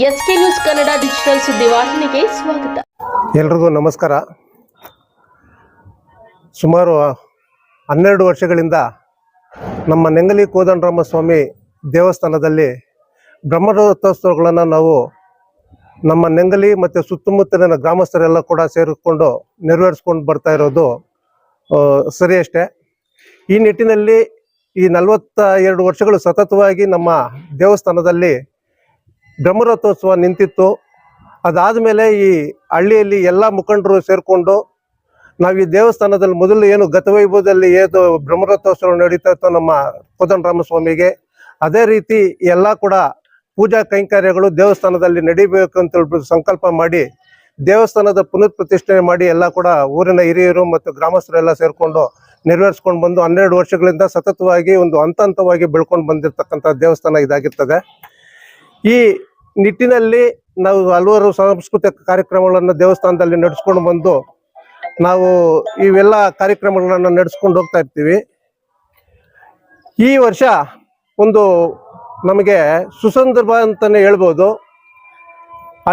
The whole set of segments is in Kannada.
ಎಸ್ಕೆ ನ್ಯೂಸ್ ಕನ್ನಡ ಡಿಜಿಟಲ್ ಸುದ್ದಿವಾಹಿನಿಗೆ ಸ್ವಾಗತ. ಎಲ್ರಿಗೂ ನಮಸ್ಕಾರ. ಸುಮಾರು ಹನ್ನೆರಡು ವರ್ಷಗಳಿಂದ ನಮ್ಮ ನೆಂಗಲಿ ಕೋದಂಡರಾಮ ಸ್ವಾಮಿ ದೇವಸ್ಥಾನದಲ್ಲಿ ಬ್ರಹ್ಮರಥೋತ್ಸವಗಳನ್ನು ನಾವು ನಮ್ಮ ನೆಂಗಲಿ ಮತ್ತು ಸುತ್ತಮುತ್ತಲಿನ ಗ್ರಾಮಸ್ಥರೆಲ್ಲ ಕೂಡ ಸೇರಿಕೊಂಡು ನೆರವೇರಿಸ್ಕೊಂಡು ಬರ್ತಾ ಇರೋದು ಆ, ಸರಿ ಅಷ್ಟೇ. ಈ ನಿಟ್ಟಿನಲ್ಲಿ ಈ ನಲವತ್ತ ಎರಡು ವರ್ಷಗಳು ಸತತವಾಗಿ ನಮ್ಮ ದೇವಸ್ಥಾನದಲ್ಲಿ ಬ್ರಹ್ಮರಥೋತ್ಸವ ನಿಂತಿತ್ತು. ಅದಾದ ಮೇಲೆ ಈ ಹಳ್ಳಿಯಲ್ಲಿ ಎಲ್ಲ ಮುಖಂಡರು ಸೇರಿಕೊಂಡು ನಾವು ಈ ದೇವಸ್ಥಾನದಲ್ಲಿ ಮೊದಲು ಏನು ಗತವೈಭವದಲ್ಲಿ ಏನು ಬ್ರಹ್ಮರಥೋತ್ಸವ ನಡೀತಾ ಇತ್ತು ನಮ್ಮ ಕೋದನ್ ರಾಮಸ್ವಾಮಿಗೆ, ಅದೇ ರೀತಿ ಎಲ್ಲ ಕೂಡ ಪೂಜಾ ಕೈಂಕರ್ಯಗಳು ದೇವಸ್ಥಾನದಲ್ಲಿ ನಡಿಬೇಕು ಅಂತ ಹೇಳ್ಬಿಟ್ಟು ಸಂಕಲ್ಪ ಮಾಡಿ, ದೇವಸ್ಥಾನದ ಪುನರ್ ಪ್ರತಿಷ್ಠೆ ಮಾಡಿ ಎಲ್ಲ ಕೂಡ ಊರಿನ ಹಿರಿಯರು ಮತ್ತು ಗ್ರಾಮಸ್ಥರೆಲ್ಲ ಸೇರಿಕೊಂಡು ನೆರವೇರಿಸ್ಕೊಂಡು ಬಂದು ಹನ್ನೆರಡು ವರ್ಷಗಳಿಂದ ಸತತವಾಗಿ ಒಂದು ಹಂತ ಹಂತವಾಗಿ ಬೆಳ್ಕೊಂಡು ಬಂದಿರತಕ್ಕಂಥ ದೇವಸ್ಥಾನ ಇದಾಗಿರ್ತದೆ. ಈ ನಿಟ್ಟಿನಲ್ಲಿ ನಾವು ಹಲವಾರು ಸಾಂಸ್ಕೃತಿಕ ಕಾರ್ಯಕ್ರಮಗಳನ್ನು ದೇವಸ್ಥಾನದಲ್ಲಿ ನಡೆಸ್ಕೊಂಡು ಬಂದು ನಾವು ಇವೆಲ್ಲ ಕಾರ್ಯಕ್ರಮಗಳನ್ನು ನಡೆಸ್ಕೊಂಡು ಹೋಗ್ತಾ ಇರ್ತೀವಿ. ಈ ವರ್ಷ ಒಂದು ನಮಗೆ ಸುಸಂದರ್ಭ ಅಂತಲೇ ಹೇಳ್ಬೋದು.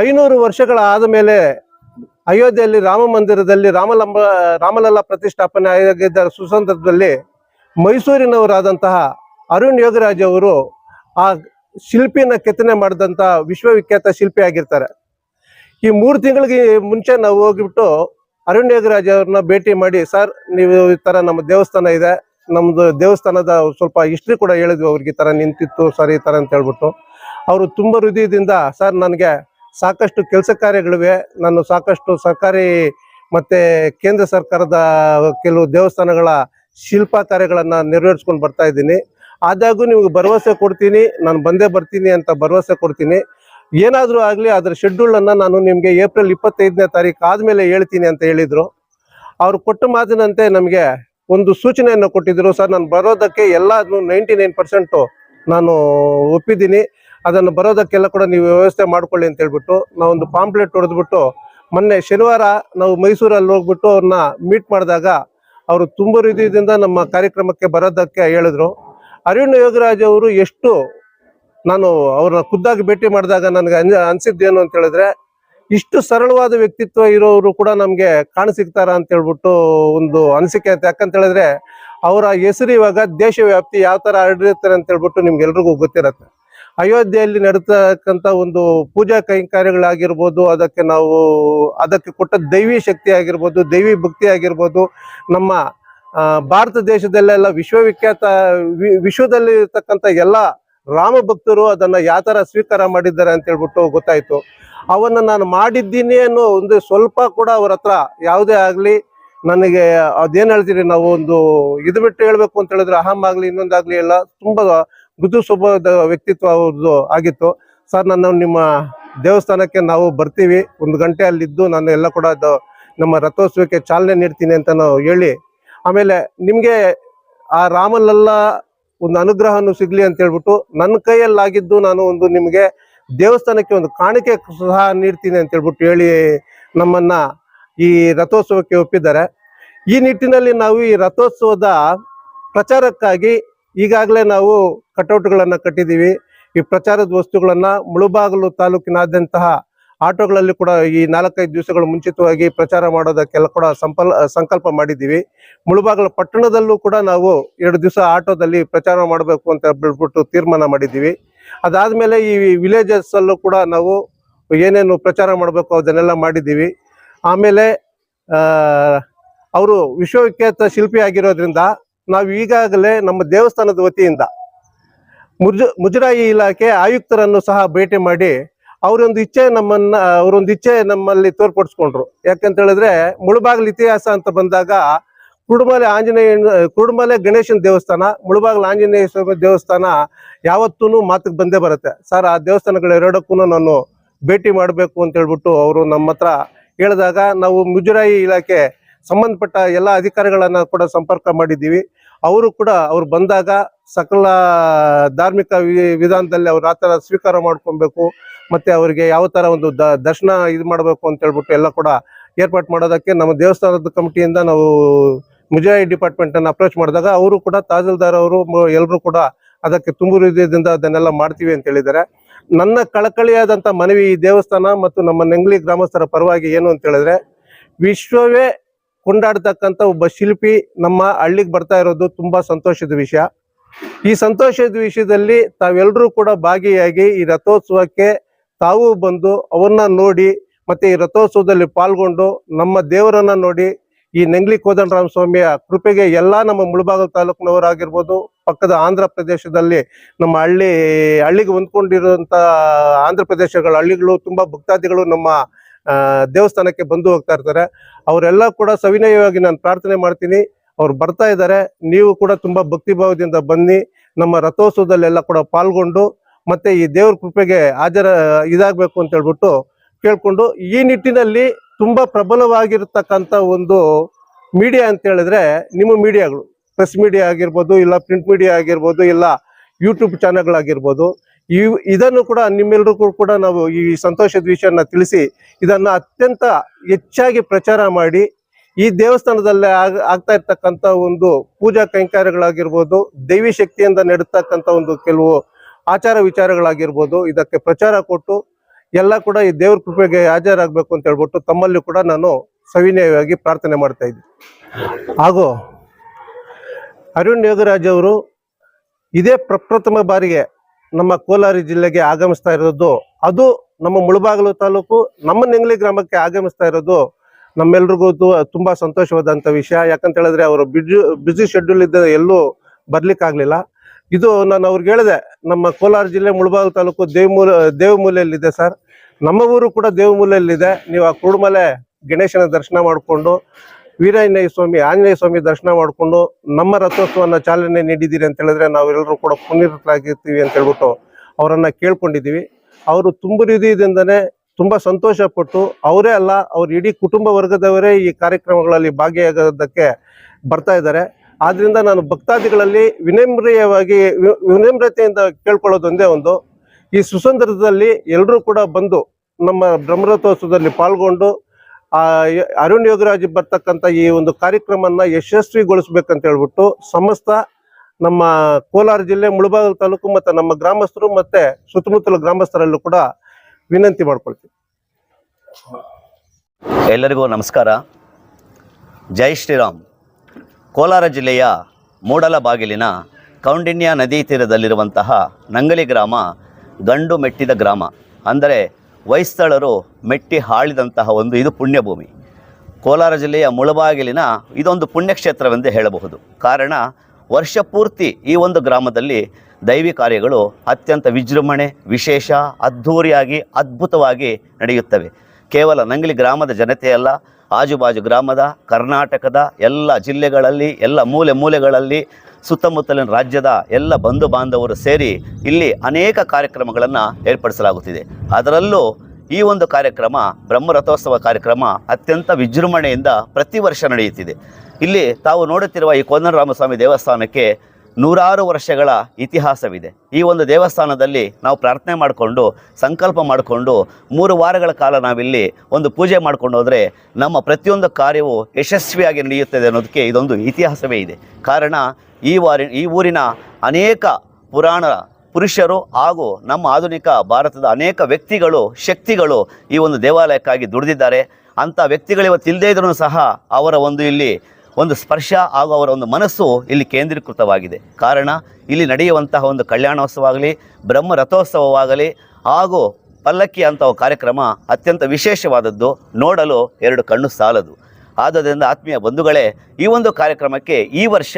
ಐನೂರು ವರ್ಷಗಳ ಆದ ಮೇಲೆ ಅಯೋಧ್ಯೆಯಲ್ಲಿ ರಾಮ ಮಂದಿರದಲ್ಲಿ ರಾಮಲಂಬ, ರಾಮಲಲ್ಲ ಪ್ರತಿಷ್ಠಾಪನೆ ಆಗಿದ್ದ ಸುಸಂದರ್ಭದಲ್ಲಿ ಮೈಸೂರಿನವರಾದಂತಹ ಅರುಣ್ ಯೋಗರಾಜ್ ಅವರು ಆ ಶಿಲ್ಪಿನ ಕೆತ್ತನೆ ಮಾಡಿದಂತ ವಿಶ್ವವಿಖ್ಯಾತ ಶಿಲ್ಪಿ ಆಗಿರ್ತಾರೆ. ಈ ಮೂರು ತಿಂಗಳಿಗೆ ಮುಂಚೆ ನಾವು ಹೋಗಿಬಿಟ್ಟು ಅರಣ್ಯಗರಾಜ್ ಅವ್ರನ್ನ ಭೇಟಿ ಮಾಡಿ, ಸರ್, ನೀವು ಈ ಥರ ನಮ್ಮ ದೇವಸ್ಥಾನ ಇದೆ ನಮ್ಮದು ದೇವಸ್ಥಾನದ ಸ್ವಲ್ಪ ಹಿಸ್ಟ್ರಿ ಕೂಡ ಹೇಳಿದ್ವಿ, ಅವ್ರಿಗೆ ಈ ಥರ ನಿಂತಿತ್ತು, ಸರ್, ಈ ಥರ ಅಂತ ಹೇಳ್ಬಿಟ್ಟು. ಅವರು ತುಂಬ ಹೃದಯದಿಂದ, ಸರ್, ನನಗೆ ಸಾಕಷ್ಟು ಕೆಲಸ ಕಾರ್ಯಗಳಿವೆ, ನಾನು ಸಾಕಷ್ಟು ಸರ್ಕಾರಿ ಮತ್ತೆ ಕೇಂದ್ರ ಸರ್ಕಾರದ ಕೆಲವು ದೇವಸ್ಥಾನಗಳ ಶಿಲ್ಪ ಕಾರ್ಯಗಳನ್ನ ನೆರವೇರಿಸ್ಕೊಂಡು ಬರ್ತಾ ಇದ್ದೀನಿ. ಆದಾಗೂ ನಿಮ್ಗೆ ಭರವಸೆ ಕೊಡ್ತೀನಿ, ನಾನು ಬಂದೇ ಬರ್ತೀನಿ ಅಂತ ಭರವಸೆ ಕೊಡ್ತೀನಿ. ಏನಾದರೂ ಆಗಲಿ ಅದರ ಶೆಡ್ಯೂಲ್ ಅನ್ನ ನಾನು ನಿಮಗೆ ಏಪ್ರಿಲ್ ಇಪ್ಪತ್ತೈದನೇ ತಾರೀಕು ಆದಮೇಲೆ ಹೇಳ್ತೀನಿ ಅಂತ ಹೇಳಿದರು. ಅವರು ಕೊಟ್ಟ ಮಾತಿನಂತೆ ನಮಗೆ ಒಂದು ಸೂಚನೆಯನ್ನು ಕೊಟ್ಟಿದ್ದರು ಸರ್, ನಾನು ಬರೋದಕ್ಕೆ ಎಲ್ಲ ನೈಂಟಿ ನೈನ್ ಪರ್ಸೆಂಟು ನಾನು ಒಪ್ಪಿದ್ದೀನಿ. ಅದನ್ನು ಬರೋದಕ್ಕೆಲ್ಲ ಕೂಡ ನೀವು ವ್ಯವಸ್ಥೆ ಮಾಡ್ಕೊಳ್ಳಿ ಅಂತ ಹೇಳ್ಬಿಟ್ಟು ನಾವೊಂದು ಪಾಂಪ್ಲೆಟ್ ಹೊಡೆದ್ಬಿಟ್ಟು ಮೊನ್ನೆ ಶನಿವಾರ ನಾವು ಮೈಸೂರಲ್ಲಿ ಹೋಗ್ಬಿಟ್ಟು ಅವ್ರನ್ನ ಮೀಟ್ ಮಾಡಿದಾಗ ಅವರು ತುಂಬ ರೀತಿಯಿಂದ ನಮ್ಮ ಕಾರ್ಯಕ್ರಮಕ್ಕೆ ಬರೋದಕ್ಕೆ ಹೇಳಿದ್ರು. ಅರುಣ್ ಯೋಗರಾಜ್ ಅವರು ಎಷ್ಟು ನಾನು ಅವ್ರನ್ನ ಖುದ್ದಾಗಿ ಭೇಟಿ ಮಾಡಿದಾಗ ನನಗೆ ಅನ್ ಅನ್ಸಿದ್ದೇನು ಅಂತ ಹೇಳಿದ್ರೆ, ಇಷ್ಟು ಸರಳವಾದ ವ್ಯಕ್ತಿತ್ವ ಇರೋರು ಕೂಡ ನಮ್ಗೆ ಕಾಣ ಸಿಗ್ತಾರ ಅಂತ ಹೇಳ್ಬಿಟ್ಟು ಒಂದು ಅನಿಸಿಕೆ ಅಂತ. ಯಾಕಂತ ಹೇಳಿದ್ರೆ, ಅವರ ಹೆಸರು ಇವಾಗ ದೇಶವ್ಯಾಪ್ತಿ ಯಾವ ತರ ಹರಡಿರ್ತಾರೆ ಅಂತ ಹೇಳ್ಬಿಟ್ಟು ನಿಮ್ಗೆಲ್ರಿಗೂ ಗೊತ್ತಿರತ್ತೆ. ಅಯೋಧ್ಯೆಯಲ್ಲಿ ನಡೀತಕ್ಕಂಥ ಒಂದು ಪೂಜಾ ಕೈಂಕಾರ್ಯಗಳಾಗಿರ್ಬೋದು, ಅದಕ್ಕೆ ನಾವು ಅದಕ್ಕೆ ಕೊಟ್ಟ ದೈವಿ ಶಕ್ತಿ ಆಗಿರ್ಬೋದು, ದೈವಿ ಭಕ್ತಿ ಆಗಿರ್ಬೋದು, ನಮ್ಮ ಭಾರತ ದೇಶದಲ್ಲೆಲ್ಲ ವಿಶ್ವವಿಖ್ಯಾತ ವಿಶ್ವದಲ್ಲಿ ಇರ್ತಕ್ಕಂಥ ಎಲ್ಲ ರಾಮ ಭಕ್ತರು ಅದನ್ನ ಯಾವ ತರ ಸ್ವೀಕಾರ ಮಾಡಿದ್ದಾರೆ ಅಂತ ಹೇಳ್ಬಿಟ್ಟು ಗೊತ್ತಾಯ್ತು. ಅವನ್ನ ನಾನು ಮಾಡಿದ್ದೀನಿ ಅನ್ನೋ ಒಂದು ಸ್ವಲ್ಪ ಕೂಡ ಅವ್ರ ಹತ್ರ ಯಾವುದೇ ಆಗ್ಲಿ ನನಗೆ ಅದೇನ್ ಹೇಳ್ತೀರಿ ನಾವು ಒಂದು ಇದು ಬಿಟ್ಟು ಹೇಳ್ಬೇಕು ಅಂತ ಹೇಳಿದ್ರೆ ಅಹಂ ಆಗ್ಲಿ ಇನ್ನೊಂದಾಗ್ಲಿ ಎಲ್ಲ ತುಂಬಾ ಗುದ್ದು ಸ್ವಭಾವದ ವ್ಯಕ್ತಿತ್ವ ಅವ್ರದ್ದು ಆಗಿತ್ತು. ಸರ್ ನಾನು ನಿಮ್ಮ ದೇವಸ್ಥಾನಕ್ಕೆ ನಾವು ಬರ್ತೀವಿ. ಒಂದು ಗಂಟೆ ಅಲ್ಲಿದ್ದು ನಾನು ಎಲ್ಲ ಕೂಡ ನಮ್ಮ ರಥೋತ್ಸವಕ್ಕೆ ಚಾಲನೆ ನೀಡ್ತೀನಿ ಅಂತ ನಾವು ಹೇಳಿ ಆಮೇಲೆ ನಿಮ್ಗೆ ಆ ರಾಮನಲ್ಲ ಒಂದು ಅನುಗ್ರಹ ಸಿಗ್ಲಿ ಅಂತ ಹೇಳ್ಬಿಟ್ಟು ನನ್ನ ಕೈಯಲ್ಲಾಗಿದ್ದು ನಾನು ಒಂದು ನಿಮಗೆ ದೇವಸ್ಥಾನಕ್ಕೆ ಒಂದು ಕಾಣಿಕೆ ಸಹ ನೀಡ್ತೀನಿ ಅಂತ ಹೇಳ್ಬಿಟ್ಟು ಹೇಳಿ ನಮ್ಮನ್ನ ಈ ರಥೋತ್ಸವಕ್ಕೆ ಒಪ್ಪಿದ್ದಾರೆ. ಈ ನಿಟ್ಟಿನಲ್ಲಿ ನಾವು ಈ ರಥೋತ್ಸವದ ಪ್ರಚಾರಕ್ಕಾಗಿ ಈಗಾಗಲೇ ನಾವು ಕಟೌಟ್ಗಳನ್ನ ಕಟ್ಟಿದ್ದೀವಿ. ಈ ಪ್ರಚಾರದ ವಸ್ತುಗಳನ್ನು ಮುಳುಬಾಗಲು ತಾಲೂಕಿನಾದ್ಯಂತಹ ಆಟೋಗಳಲ್ಲಿ ಕೂಡ ಈ ನಾಲ್ಕೈದು ದಿವಸಗಳ ಮುಂಚಿತವಾಗಿ ಪ್ರಚಾರ ಮಾಡೋದಕ್ಕೆಲ್ಲ ಕೂಡ ಸಂಪಲ್, ಸಂಕಲ್ಪ ಮಾಡಿದ್ದೀವಿ. ಮುಳುಬಾಗಲ ಪಟ್ಟಣದಲ್ಲೂ ಕೂಡ ನಾವು ಎರಡು ದಿವಸ ಆಟೋದಲ್ಲಿ ಪ್ರಚಾರ ಮಾಡಬೇಕು ಅಂತ ಹೇಳ್ಬಿಟ್ಟು ತೀರ್ಮಾನ ಮಾಡಿದ್ದೀವಿ. ಅದಾದಮೇಲೆ ಈ ವಿಲೇಜಸ್ ಅಲ್ಲೂ ಕೂಡ ನಾವು ಏನೇನು ಪ್ರಚಾರ ಮಾಡಬೇಕು ಅದನ್ನೆಲ್ಲ ಮಾಡಿದ್ದೀವಿ. ಆಮೇಲೆ ಅವರು ವಿಶ್ವವಿಖ್ಯಾತ ಶಿಲ್ಪಿ ಆಗಿರೋದ್ರಿಂದ ನಾವು ಈಗಾಗಲೇ ನಮ್ಮ ದೇವಸ್ಥಾನದ ವತಿಯಿಂದ ಮುಜ, ಮುಜರಾಯಿ ಇಲಾಖೆ ಆಯುಕ್ತರನ್ನು ಸಹ ಭೇಟಿ ಮಾಡಿ ಅವರೊಂದು ಇಚ್ಛೆ ನಮ್ಮನ್ನ, ಅವರೊಂದು ಇಚ್ಛೆ ನಮ್ಮಲ್ಲಿ ತೋರ್ಪಡಿಸ್ಕೊಂಡ್ರು. ಯಾಕಂತ ಹೇಳಿದ್ರೆ ಮುಳುಬಾಗ್ಲ ಇತಿಹಾಸ ಅಂತ ಬಂದಾಗ ಕುರುಡುಮಲೆ ಆಂಜನೇಯ ಕುರುಡುಮಲೆ ಗಣೇಶನ ದೇವಸ್ಥಾನ, ಮುಳುಬಾಗ್ಲ ಆಂಜನೇಯ ಸ್ವಾಮಿ ದೇವಸ್ಥಾನ ಯಾವತ್ತೂ ಮಾತಿಗೆ ಬಂದೇ ಬರುತ್ತೆ. ಸರ್, ಆ ದೇವಸ್ಥಾನಗಳು ಎರಡಕ್ಕೂ ನಾನು ಭೇಟಿ ಮಾಡಬೇಕು ಅಂತ ಹೇಳ್ಬಿಟ್ಟು ಅವರು ನಮ್ಮ ಹತ್ರ ಹೇಳಿದಾಗ ನಾವು ಮುಜರಾಯಿ ಇಲಾಖೆ ಸಂಬಂಧಪಟ್ಟ ಎಲ್ಲ ಅಧಿಕಾರಿಗಳನ್ನ ಕೂಡ ಸಂಪರ್ಕ ಮಾಡಿದ್ದೀವಿ. ಅವರು ಕೂಡ ಅವ್ರು ಬಂದಾಗ ಸಕಲ ಧಾರ್ಮಿಕ ವಿಧಾನದಲ್ಲಿ ಅವ್ರು ಆ ಥರ ಸ್ವೀಕಾರ ಮಾಡ್ಕೊಬೇಕು, ಮತ್ತೆ ಅವರಿಗೆ ಯಾವ ಥರ ಒಂದು ದರ್ಶನ ಇದು ಮಾಡಬೇಕು ಅಂತ ಹೇಳ್ಬಿಟ್ಟು ಎಲ್ಲ ಕೂಡ ಏರ್ಪಾಟ್ ಮಾಡೋದಕ್ಕೆ ನಮ್ಮ ದೇವಸ್ಥಾನದ ಕಮಿಟಿಯಿಂದ ನಾವು ಮುಜಾಯಿ ಡಿಪಾರ್ಟ್ಮೆಂಟ್ ಅನ್ನು ಅಪ್ರೋಚ್ ಮಾಡಿದಾಗ ಅವರು ಕೂಡ ತಹಸೀಲ್ದಾರ್ ಅವರು ಎಲ್ಲರೂ ಕೂಡ ಅದಕ್ಕೆ ತುಂಬು ಹೃದಯದಿಂದ ಅದನ್ನೆಲ್ಲ ಮಾಡ್ತೀವಿ ಅಂತ ಹೇಳಿದ್ದಾರೆ. ನನ್ನ ಕಳಕಳಿಯಾದಂಥ ಮನವಿ ಈ ದೇವಸ್ಥಾನ ಮತ್ತು ನಮ್ಮ ನೆಂಗ್ಲಿ ಗ್ರಾಮಸ್ಥರ ಪರವಾಗಿ ಏನು ಅಂತ ಹೇಳಿದ್ರೆ, ವಿಶ್ವವೇ ಕೊಂಡಾಡ್ತಕ್ಕಂಥ ಒಬ್ಬ ಶಿಲ್ಪಿ ನಮ್ಮ ಹಳ್ಳಿಗೆ ಬರ್ತಾ ಇರೋದು ತುಂಬಾ ಸಂತೋಷದ ವಿಷಯ. ಈ ಸಂತೋಷದ ವಿಷಯದಲ್ಲಿ ತಾವೆಲ್ಲರೂ ಕೂಡ ಭಾಗಿಯಾಗಿ ಈ ರಥೋತ್ಸವಕ್ಕೆ ತಾವು ಬಂದು ಅವನ್ನ ನೋಡಿ ಮತ್ತೆ ಈ ರಥೋತ್ಸವದಲ್ಲಿ ಪಾಲ್ಗೊಂಡು ನಮ್ಮ ದೇವರನ್ನ ನೋಡಿ ಈ ನೆಂಗ್ಲಿ ಕೋದಂಡರಾಮ ಸ್ವಾಮಿಯ ಕೃಪೆಗೆ ಎಲ್ಲಾ ನಮ್ಮ ಮುಳಬಾಗಲ್ ತಾಲೂಕಿನವರಾಗಿರ್ಬೋದು, ಪಕ್ಕದ ಆಂಧ್ರ ಪ್ರದೇಶದಲ್ಲಿ ನಮ್ಮ ಹಳ್ಳಿ, ಹಳ್ಳಿಗೆ ಹೊಂದ್ಕೊಂಡಿರುವಂತ ಆಂಧ್ರ ಪ್ರದೇಶಗಳ ಹಳ್ಳಿಗಳು, ತುಂಬಾ ಭಕ್ತಾದಿಗಳು ನಮ್ಮ ದೇವಸ್ಥಾನಕ್ಕೆ ಬಂದು ಹೋಗ್ತಾ ಇರ್ತಾರೆ. ಅವರೆಲ್ಲ ಕೂಡ ಸವಿನಯವಾಗಿ ನಾನು ಪ್ರಾರ್ಥನೆ ಮಾಡ್ತೀನಿ. ಅವ್ರು ಬರ್ತಾ ಇದ್ದಾರೆ. ನೀವು ಕೂಡ ತುಂಬಾ ಭಕ್ತಿ ಭಾವದಿಂದ ಬನ್ನಿ. ನಮ್ಮ ರಥೋತ್ಸವದಲ್ಲೆಲ್ಲ ಕೂಡ ಪಾಲ್ಗೊಂಡು ಮತ್ತೆ ಈ ದೇವ್ರ ಕೃಪೆಗೆ ಹಾಜರ, ಇದಾಗಬೇಕು ಅಂತ ಹೇಳ್ಬಿಟ್ಟು ಕೇಳ್ಕೊಂಡು ಈ ನಿಟ್ಟಿನಲ್ಲಿ ತುಂಬಾ ಪ್ರಬಲವಾಗಿರ್ತಕ್ಕಂಥ ಒಂದು ಮೀಡಿಯಾ ಅಂತ ಹೇಳಿದ್ರೆ ನಿಮ್ಮ ಮೀಡಿಯಾಗಳು. ಪ್ರೆಸ್ ಮೀಡಿಯಾ ಆಗಿರ್ಬೋದು, ಇಲ್ಲ ಪ್ರಿಂಟ್ ಮೀಡಿಯಾ ಆಗಿರ್ಬೋದು, ಇಲ್ಲ ಯೂಟ್ಯೂಬ್ ಚಾನೆಲ್ಗಳಾಗಿರ್ಬೋದು. ಇವ್ ಇದನ್ನು ಕೂಡ ನಿಮ್ಮೆಲ್ಲರಿಗೂ ಕೂಡ ನಾವು ಈ ಸಂತೋಷದ ವಿಷಯನ ತಿಳಿಸಿ ಇದನ್ನ ಅತ್ಯಂತ ಹೆಚ್ಚಾಗಿ ಪ್ರಚಾರ ಮಾಡಿ ಈ ದೇವಸ್ಥಾನದಲ್ಲಿ ಆಗ ಆಗ್ತಾ ಇರ್ತಕ್ಕಂಥ ಒಂದು ಪೂಜಾ ಕೈಂಕಾರ್ಯಗಳಾಗಿರ್ಬೋದು, ದೈವಿ ಶಕ್ತಿಯಿಂದ ನಡೆತಕ್ಕಂಥ ಒಂದು ಕೆಲವು ಆಚಾರ ವಿಚಾರಗಳಾಗಿರ್ಬೋದು, ಇದಕ್ಕೆ ಪ್ರಚಾರ ಕೊಟ್ಟು ಎಲ್ಲ ಕೂಡ ಈ ದೇವ್ರ ಕೃಪೆಗೆ ಹಾಜರಾಗಬೇಕು ಅಂತ ಹೇಳ್ಬಿಟ್ಟು ತಮ್ಮಲ್ಲಿ ಕೂಡ ನಾನು ಸವಿನಯವಾಗಿ ಪ್ರಾರ್ಥನೆ ಮಾಡ್ತಾ ಇದ್ದೆ ಹಾಗೂ ಅರುಣ್ ಯೋಗರಾಜ್ ಅವರು ಇದೇ ಪ್ರಪ್ರಥಮ ಬಾರಿಗೆ ನಮ್ಮ ಕೋಲಾರ ಜಿಲ್ಲೆಗೆ ಆಗಮಿಸ್ತಾ ಇರೋದು, ಅದು ನಮ್ಮ ಮುಳಬಾಗಿಲು ತಾಲೂಕು, ನಮ್ಮ ನೆಂಗ್ಲಿ ಗ್ರಾಮಕ್ಕೆ ಆಗಮಿಸ್ತಾ ಇರೋದು ನಮ್ಮೆಲ್ರಿಗೂ ತುಂಬಾ ಸಂತೋಷವಾದಂತ ವಿಷಯ. ಯಾಕಂತ ಹೇಳಿದ್ರೆ ಅವರು ಬಿಜಿ ಬ್ಯುಸಿ ಶೆಡ್ಯೂಲ್ ಇದ್ದ ಎಲ್ಲೂ ಬರ್ಲಿಕ್ಕಾಗ್ಲಿಲ್ಲ. ಇದು ನಾನು ಅವ್ರಿಗೆ ಹೇಳಿದೆ, ನಮ್ಮ ಕೋಲಾರ ಜಿಲ್ಲೆ ಮುಳಬಾಗಿಲು ತಾಲೂಕು ದೇವಮೂಲ, ದೇವಮೂಲೆಯಲ್ಲಿದೆ ಸರ್. ನಮ್ಮ ಊರು ಕೂಡ ದೇವಮೂಲೆಯಲ್ಲಿದೆ. ನೀವು ಆ ಕುರುಡುಮಲೆ ಗಣೇಶನ ದರ್ಶನ ಮಾಡಿಕೊಂಡು ವೀರಾಂಜನೇಯ ಸ್ವಾಮಿ, ಆಂಜನೇಯ ಸ್ವಾಮಿ ದರ್ಶನ ಮಾಡಿಕೊಂಡು ನಮ್ಮ ರಥೋತ್ಸವನ ಚಾಲನೆ ನೀಡಿದ್ದೀರಿ ಅಂತ ಹೇಳಿದ್ರೆ ನಾವೆಲ್ಲರೂ ಕೂಡ ಪುನೀತರಾಗಿರ್ತೀವಿ ಅಂತ ಹೇಳ್ಬಿಟ್ಟು ಅವರನ್ನ ಕೇಳ್ಕೊಂಡಿದ್ದೀವಿ. ಅವರು ತುಂಬ ಹೃದಯದಿಂದನೇ ತುಂಬಾ ಸಂತೋಷ ಪಟ್ಟು ಅವರೇ ಅಲ್ಲ, ಅವ್ರ ಇಡೀ ಕುಟುಂಬ ವರ್ಗದವರೇ ಈ ಕಾರ್ಯಕ್ರಮಗಳಲ್ಲಿ ಭಾಗಿಯಾಗೋದಕ್ಕೆ ಬರ್ತಾ ಇದ್ದಾರೆ. ಆದ್ರಿಂದ ನಾನು ಭಕ್ತಾದಿಗಳಲ್ಲಿ ವಿನಮ್ರಿಯವಾಗಿ ವಿನಮ್ರತೆಯಿಂದ ಕೇಳ್ಕೊಳ್ಳೋದೊಂದೇ ಒಂದು ಈ ಸುಸಂದರ್ಭದಲ್ಲಿ ಎಲ್ಲರೂ ಕೂಡ ಬಂದು ನಮ್ಮ ಬ್ರಹ್ಮರಥೋತ್ಸವದಲ್ಲಿ ಪಾಲ್ಗೊಂಡು ಆ ಅರುಣ್ ಯೋಗರಾಜ್ ಬರ್ತಕ್ಕಂಥ ಈ ಒಂದು ಕಾರ್ಯಕ್ರಮನ ಯಶಸ್ವಿಗೊಳಿಸ್ಬೇಕಂತ ಹೇಳ್ಬಿಟ್ಟು ಸಮಸ್ತ ನಮ್ಮ ಕೋಲಾರ ಜಿಲ್ಲೆ ಮುಳಬಾಗಿಲು ತಾಲೂಕು ಮತ್ತು ನಮ್ಮ ಗ್ರಾಮಸ್ಥರು ಮತ್ತೆ ಸುತ್ತಮುತ್ತಲು ಗ್ರಾಮಸ್ಥರಲ್ಲೂ ಕೂಡ ವಿನಂತಿ ಮಾಡ್ಕೊಳ್ತೀವಿ. ಎಲ್ಲರಿಗೂ ನಮಸ್ಕಾರ. ಜೈ ಶ್ರೀರಾಮ್. ಕೋಲಾರ ಜಿಲ್ಲೆಯ ಮೂಡಲ ಬಾಗಿಲಿನ ಕೌಂಡಿನ್ಯ ನದಿ ತೀರದಲ್ಲಿರುವಂತಹ ನಂಗಲಿ ಗ್ರಾಮ ಗಂಡು ಮೆಟ್ಟಿದ ಗ್ರಾಮ. ಅಂದರೆ ವೈಸ್ತಳರು ಮೆಟ್ಟಿ ಹಾಳಿದಂತಹ ಒಂದು ಇದು ಪುಣ್ಯಭೂಮಿ. ಕೋಲಾರ ಜಿಲ್ಲೆಯ ಮುಳಬಾಗಿಲಿನ ಇದೊಂದು ಪುಣ್ಯಕ್ಷೇತ್ರವೆಂದು ಹೇಳಬಹುದು. ಕಾರಣ, ವರ್ಷ ಪೂರ್ತಿ ಈ ಒಂದು ಗ್ರಾಮದಲ್ಲಿ ದೈವಿ ಕಾರ್ಯಗಳು ಅತ್ಯಂತ ವಿಜೃಂಭಣೆ, ವಿಶೇಷ, ಅದ್ಧೂರಿಯಾಗಿ, ಅದ್ಭುತವಾಗಿ ನಡೆಯುತ್ತವೆ. ಕೇವಲ ನಂಗಲಿ ಗ್ರಾಮದ ಜನತೆಯಲ್ಲ ಆಜುಬಾಜು ಗ್ರಾಮದ, ಕರ್ನಾಟಕದ ಎಲ್ಲ ಜಿಲ್ಲೆಗಳಲ್ಲಿ, ಎಲ್ಲ ಮೂಲೆ ಮೂಲೆಗಳಲ್ಲಿ ಸುತ್ತಮುತ್ತಲಿನ ರಾಜ್ಯದ ಎಲ್ಲ ಬಂಧು ಬಾಂಧವರು ಸೇರಿ ಇಲ್ಲಿ ಅನೇಕ ಕಾರ್ಯಕ್ರಮಗಳನ್ನು ಏರ್ಪಡಿಸಲಾಗುತ್ತಿದೆ. ಅದರಲ್ಲೂ ಈ ಒಂದು ಕಾರ್ಯಕ್ರಮ ಬ್ರಹ್ಮರಥೋತ್ಸವ ಕಾರ್ಯಕ್ರಮ ಅತ್ಯಂತ ವಿಜೃಂಭಣೆಯಿಂದ ಪ್ರತಿ ವರ್ಷ ನಡೆಯುತ್ತಿದೆ. ಇಲ್ಲಿ ತಾವು ನೋಡುತ್ತಿರುವ ಈ ಕೋದಂಡರಾಮಸ್ವಾಮಿ ದೇವಸ್ಥಾನಕ್ಕೆ ನೂರಾರು ವರ್ಷಗಳ ಇತಿಹಾಸವಿದೆ. ಈ ಒಂದು ದೇವಸ್ಥಾನದಲ್ಲಿ ನಾವು ಪ್ರಾರ್ಥನೆ ಮಾಡಿಕೊಂಡು, ಸಂಕಲ್ಪ ಮಾಡಿಕೊಂಡು, ಮೂರು ವಾರಗಳ ಕಾಲ ನಾವಿಲ್ಲಿ ಒಂದು ಪೂಜೆ ಮಾಡ್ಕೊಂಡು ಹೋದರೆ ನಮ್ಮ ಪ್ರತಿಯೊಂದು ಕಾರ್ಯವು ಯಶಸ್ವಿಯಾಗಿ ನಡೆಯುತ್ತದೆ ಅನ್ನೋದಕ್ಕೆ ಇದೊಂದು ಇತಿಹಾಸವೇ ಇದೆ. ಕಾರಣ ಈ ವಾರಿ, ಈ ಊರಿನ ಅನೇಕ ಪುರಾಣ ಪುರುಷರು ಹಾಗೂ ನಮ್ಮ ಆಧುನಿಕ ಭಾರತದ ಅನೇಕ ವ್ಯಕ್ತಿಗಳು, ಶಕ್ತಿಗಳು ಈ ಒಂದು ದೇವಾಲಯಕ್ಕಾಗಿ ದುಡಿದಿದ್ದಾರೆ. ಅಂಥ ವ್ಯಕ್ತಿಗಳು ಇವತ್ತು ಇಲ್ಲದೇ ಇದ್ರೂ ಸಹ ಅವರ ಒಂದು ಇಲ್ಲಿ ಒಂದು ಸ್ಪರ್ಶ ಹಾಗೂ ಅವರ ಒಂದು ಮನಸ್ಸು ಇಲ್ಲಿ ಕೇಂದ್ರೀಕೃತವಾಗಿದೆ. ಕಾರಣ, ಇಲ್ಲಿ ನಡೆಯುವಂತಹ ಒಂದು ಕಲ್ಯಾಣೋತ್ಸವವಾಗಲಿ, ಬ್ರಹ್ಮ ರಥೋತ್ಸವವಾಗಲಿ ಹಾಗೂ ಪಲ್ಲಕ್ಕಿ ಅಂತ ಕಾರ್ಯಕ್ರಮ ಅತ್ಯಂತ ವಿಶೇಷವಾದದ್ದು, ನೋಡಲು ಎರಡು ಕಣ್ಣು ಸಾಲದು. ಆದ್ದರಿಂದ ಆತ್ಮೀಯ ಬಂಧುಗಳೇ, ಈ ಒಂದು ಕಾರ್ಯಕ್ರಮಕ್ಕೆ ಈ ವರ್ಷ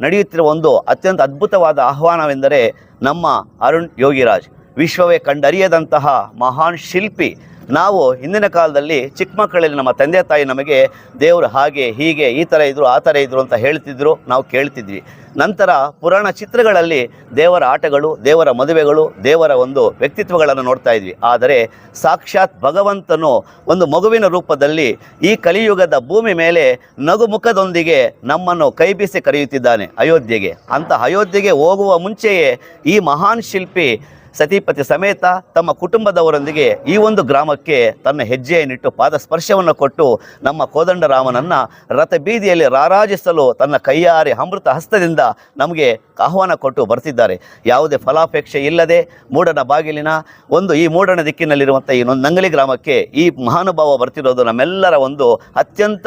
ನಡೆಯುತ್ತಿರುವ ಒಂದು ಅತ್ಯಂತ ಅದ್ಭುತವಾದ ಆಹ್ವಾನವೆಂದರೆ ನಮ್ಮ ಅರುಣ್ ಯೋಗಿರಾಜ್. ವಿಶ್ವವೇ ಕಂಡರಿಯದಂತಹ ಮಹಾನ್ ಶಿಲ್ಪಿ ನಾವು ಹಿಂದಿನ ಕಾಲದಲ್ಲಿ ಚಿಕ್ಕ ಮಕ್ಕಳಲ್ಲಿ ನಮ್ಮ ತಂದೆ ತಾಯಿ ನಮಗೆ ದೇವರು ಹಾಗೆ ಹೀಗೆ ಈ ಥರ ಇದ್ರು, ಆ ಥರ ಇದ್ರು ಅಂತ ಹೇಳ್ತಿದ್ರು, ನಾವು ಕೇಳ್ತಿದ್ವಿ. ನಂತರ ಪುರಾಣ ಚಿತ್ರಗಳಲ್ಲಿ ದೇವರ ಆಟಗಳು, ದೇವರ ಮದುವೆಗಳು, ದೇವರ ಒಂದು ವ್ಯಕ್ತಿತ್ವಗಳನ್ನು ನೋಡ್ತಾ ಇದ್ವಿ. ಆದರೆ ಸಾಕ್ಷಾತ್ ಭಗವಂತನು ಒಂದು ಮಗುವಿನ ರೂಪದಲ್ಲಿ ಈ ಕಲಿಯುಗದ ಭೂಮಿ ಮೇಲೆ ನಗುಮುಖದೊಂದಿಗೆ ನಮ್ಮನ್ನು ಕೈ ಬೀಸಿ ಕರೆಯುತ್ತಿದ್ದಾನೆ ಅಯೋಧ್ಯೆಗೆ. ಅಂತ ಅಯೋಧ್ಯೆಗೆ ಹೋಗುವ ಮುಂಚೆಯೇ ಈ ಮಹಾನ್ ಶಿಲ್ಪಿ ಸತಿಪತಿ ಸಮೇತ ತಮ್ಮ ಕುಟುಂಬದವರೊಂದಿಗೆ ಈ ಒಂದು ಗ್ರಾಮಕ್ಕೆ ತನ್ನ ಹೆಜ್ಜೆಯನ್ನಿಟ್ಟು ಪಾದ ಸ್ಪರ್ಶವನ್ನು ಕೊಟ್ಟು ನಮ್ಮ ಕೋದಂಡರಾಮನನ್ನು ರಥ ಬೀದಿಯಲ್ಲಿ ರಾರಾಜಿಸಲು ತನ್ನ ಕೈಯಾರಿ ಅಮೃತ ಹಸ್ತದಿಂದ ನಮಗೆ ಆಹ್ವಾನ ಕೊಟ್ಟು ಬರ್ತಿದ್ದಾರೆ. ಯಾವುದೇ ಫಲಾಪೇಕ್ಷೆ ಇಲ್ಲದೆ ಮೂಡನ ಬಾಗಿಲಿನ ಒಂದು ಈ ಮೂಡನ ದಿಕ್ಕಿನಲ್ಲಿರುವಂಥ ಈ ನಂಗಲಿ ಗ್ರಾಮಕ್ಕೆ ಈ ಮಹಾನುಭಾವ ಬರ್ತಿರೋದು ನಮ್ಮೆಲ್ಲರ ಒಂದು ಅತ್ಯಂತ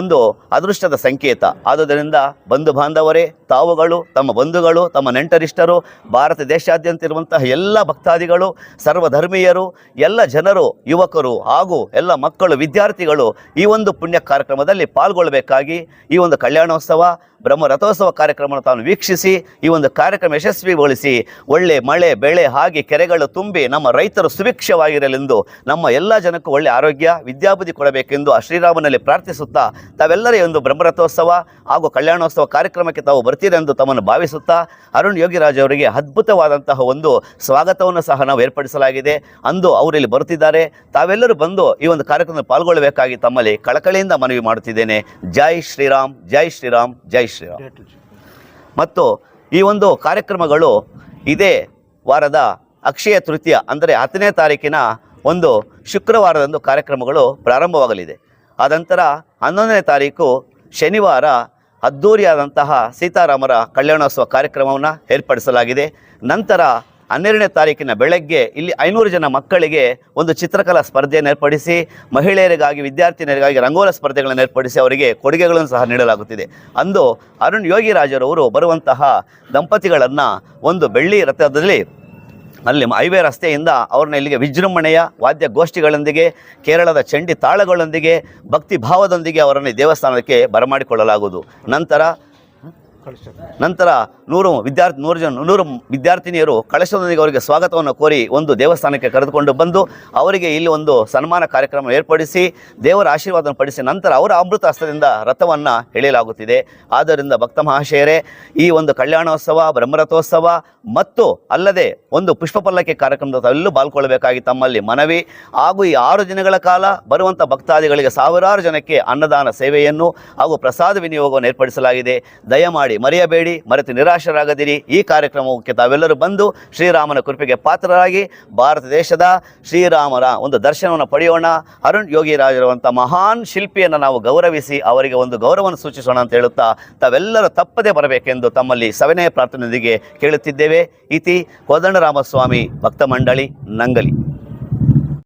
ಒಂದು ಅದೃಷ್ಟದ ಸಂಕೇತ. ಆದುದರಿಂದ ಬಂಧು ಬಾಂಧವರೇ, ತಾವುಗಳು, ತಮ್ಮ ಬಂಧುಗಳು, ತಮ್ಮ ನೆಂಟರಿಷ್ಟರು, ಭಾರತ ದೇಶಾದ್ಯಂತ ಇರುವಂತಹ ಎಲ್ಲ ಭಕ್ತಾದಿಗಳು, ಸರ್ವಧರ್ಮೀಯರು, ಎಲ್ಲ ಜನರು, ಯುವಕರು ಹಾಗೂ ಎಲ್ಲ ಮಕ್ಕಳು, ವಿದ್ಯಾರ್ಥಿಗಳು ಈ ಒಂದು ಪುಣ್ಯ ಕಾರ್ಯಕ್ರಮದಲ್ಲಿ ಪಾಲ್ಗೊಳ್ಳಬೇಕಾಗಿ ಈ ಒಂದು ಕಲ್ಯಾಣೋತ್ಸವ, ಬ್ರಹ್ಮ ರಥೋತ್ಸವ ಕಾರ್ಯಕ್ರಮವನ್ನು ತಾನು ವೀಕ್ಷಿಸಿ, ಈ ಒಂದು ಕಾರ್ಯಕ್ರಮ ಯಶಸ್ವಿಗೊಳಿಸಿ, ಒಳ್ಳೆ ಮಳೆ, ಬೆಳೆ, ಹಾಗೆ ಕೆರೆಗಳು ತುಂಬಿ ನಮ್ಮ ರೈತರು ಸುಭಿಕ್ಷವಾಗಿರಲೆಂದು ನಮ್ಮ ಎಲ್ಲ ಜನಕ್ಕೂ ಒಳ್ಳೆ ಆರೋಗ್ಯ, ವಿದ್ಯಾಬುದ್ಧಿ ಕೊಡಬೇಕೆಂದು ಆ ಶ್ರೀರಾಮನಲ್ಲಿ ಪ್ರಾರ್ಥಿಸುತ್ತಾ ತಾವೆಲ್ಲರ ಒಂದು ಬ್ರಹ್ಮರಥೋತ್ಸವ ಹಾಗೂ ಕಲ್ಯಾಣೋತ್ಸವ ಕಾರ್ಯಕ್ರಮಕ್ಕೆ ತಾವು ಬರ್ತೀರೆಂದು ತಮ್ಮನ್ನು ಭಾವಿಸುತ್ತಾ ಅರುಣ್ ಯೋಗಿರಾಜ್ ಅವರಿಗೆ ಅದ್ಭುತವಾದಂತಹ ಒಂದು ಸ್ವಾಗತವನ್ನು ಸಹ ನಾವು ಏರ್ಪಡಿಸಲಾಗಿದೆ. ಅಂದು ಅವರು ಇಲ್ಲಿ ಬರುತ್ತಿದ್ದಾರೆ. ತಾವೆಲ್ಲರೂ ಬಂದು ಈ ಒಂದು ಕಾರ್ಯಕ್ರಮದಲ್ಲಿ ಪಾಲ್ಗೊಳ್ಳಬೇಕಾಗಿ ತಮ್ಮಲ್ಲಿ ಕಳಕಳಿಯಿಂದ ಮನವಿ ಮಾಡುತ್ತಿದ್ದೇನೆ. ಜೈ ಶ್ರೀರಾಮ್ ಜೈ ಶ್ರೀರಾಮ್ ಜೈ ಶ್ರೀರಾಮ್. ಮತ್ತು ಈ ಒಂದು ಕಾರ್ಯಕ್ರಮಗಳು ಇದೇ ವಾರದ ಅಕ್ಷಯ ತೃತೀಯ, ಅಂದರೆ ಹತ್ತನೇ ತಾರೀಕಿನ ಒಂದು ಶುಕ್ರವಾರದಂದು ಕಾರ್ಯಕ್ರಮಗಳು ಪ್ರಾರಂಭವಾಗಲಿದೆ. ಆನಂತರ ಹನ್ನೊಂದನೇ ತಾರೀಕು ಶನಿವಾರ ಅದ್ಧೂರಿಯಾದಂತಹ ಸೀತಾರಾಮರ ಕಲ್ಯಾಣೋತ್ಸವ ಕಾರ್ಯಕ್ರಮವನ್ನು ಏರ್ಪಡಿಸಲಾಗಿದೆ. ನಂತರ ಹನ್ನೆರಡನೇ ತಾರೀಕಿನ ಬೆಳಗ್ಗೆ ಇಲ್ಲಿ ಐನೂರು ಜನ ಮಕ್ಕಳಿಗೆ ಒಂದು ಚಿತ್ರಕಲಾ ಸ್ಪರ್ಧೆಯನ್ನು ಏರ್ಪಡಿಸಿ, ಮಹಿಳೆಯರಿಗಾಗಿ, ವಿದ್ಯಾರ್ಥಿನಿಯರಿಗಾಗಿ ರಂಗೋಲ ಸ್ಪರ್ಧೆಗಳನ್ನು ಏರ್ಪಡಿಸಿ ಅವರಿಗೆ ಕೊಡುಗೆಗಳನ್ನು ಸಹ ನೀಡಲಾಗುತ್ತಿದೆ. ಅಂದು ಅರುಣ್ ಯೋಗಿರಾಜರವರು ಬರುವಂತಹ ದಂಪತಿಗಳನ್ನು ಒಂದು ಬೆಳ್ಳಿ ರಥದಲ್ಲಿ ಅಲ್ಲಿ ಹೈವೇ ರಸ್ತೆಯಿಂದ ಅವ್ರನ್ನ ಇಲ್ಲಿಗೆ ವಿಜೃಂಭಣೆಯ ವಾದ್ಯ ಗೋಷ್ಠಿಗಳೊಂದಿಗೆ, ಕೇರಳದ ಚಂಡಿ ತಾಳಗಳೊಂದಿಗೆ, ಭಕ್ತಿ ಭಾವದೊಂದಿಗೆ ಅವರನ್ನು ದೇವಸ್ಥಾನಕ್ಕೆ ಬರಮಾಡಿಕೊಳ್ಳಲಾಗುವುದು. ನಂತರ ನಂತರ ನೂರು ವಿದ್ಯಾರ್ಥಿ, ನೂರು ಜನ, ನೂರು ವಿದ್ಯಾರ್ಥಿನಿಯರು ಕಳಶದೊಂದಿಗೆ ಅವರಿಗೆ ಸ್ವಾಗತವನ್ನು ಕೋರಿ ಒಂದು ದೇವಸ್ಥಾನಕ್ಕೆ ಕರೆದುಕೊಂಡು ಬಂದು ಅವರಿಗೆ ಇಲ್ಲಿ ಒಂದು ಸನ್ಮಾನ ಕಾರ್ಯಕ್ರಮ ಏರ್ಪಡಿಸಿ, ದೇವರ ಆಶೀರ್ವಾದ ಪಡಿಸಿ ನಂತರ ಅವರ ಅಮೃತ ಹಸ್ತದಿಂದ ರಥವನ್ನು ಎಳೆಯಲಾಗುತ್ತಿದೆ. ಆದ್ದರಿಂದ ಭಕ್ತ ಮಹಾಶಯರೇ, ಈ ಒಂದು ಕಲ್ಯಾಣೋತ್ಸವ, ಬ್ರಹ್ಮರಥೋತ್ಸವ ಮತ್ತು ಅಲ್ಲದೆ ಒಂದು ಪುಷ್ಪ ಪಲ್ಲಕ್ಕಿ ಕಾರ್ಯಕ್ರಮದ ತಾವೆಲ್ಲೂ ಪಾಲ್ಗೊಳ್ಳಬೇಕಾಗಿ ತಮ್ಮಲ್ಲಿ ಮನವಿ. ಹಾಗೂ ಈ ಆರು ದಿನಗಳ ಕಾಲ ಬರುವಂಥ ಭಕ್ತಾದಿಗಳಿಗೆ ಸಾವಿರಾರು ಜನಕ್ಕೆ ಅನ್ನದಾನ ಸೇವೆಯನ್ನು ಹಾಗೂ ಪ್ರಸಾದ ವಿನಿಯೋಗವನ್ನು ಏರ್ಪಡಿಸಲಾಗಿದೆ. ದಯಮಾಡಿ ಮರೆಯಬೇಡಿ, ಮರೆತು ನಿರಾಶರಾಗದಿರಿ. ಈ ಕಾರ್ಯಕ್ರಮಕ್ಕೆ ತಾವೆಲ್ಲರೂ ಬಂದು ಶ್ರೀರಾಮನ ಕೃಪೆಗೆ ಪಾತ್ರರಾಗಿ ಭಾರತ ದೇಶದ ಶ್ರೀರಾಮರ ಒಂದು ದರ್ಶನವನ್ನು ಪಡೆಯೋಣ. ಅರುಣ್ ಯೋಗಿರಾಜರುವಂಥ ಮಹಾನ್ ಶಿಲ್ಪಿಯನ್ನು ನಾವು ಗೌರವಿಸಿ ಅವರಿಗೆ ಒಂದು ಗೌರವವನ್ನು ಸೂಚಿಸೋಣ ಅಂತ ಹೇಳುತ್ತಾ ತಾವೆಲ್ಲರೂ ತಪ್ಪದೇ ಬರಬೇಕೆಂದು ತಮ್ಮಲ್ಲಿ ಸವಿನಯ ಪ್ರಾರ್ಥನೆಯೊಂದಿಗೆ ಕೇಳುತ್ತಿದ್ದೇವೆ. ಇತಿ ಕೋದಂಡರಾಮಸ್ವಾಮಿ ಭಕ್ತ ಮಂಡಳಿ, ನಂಗಲಿ.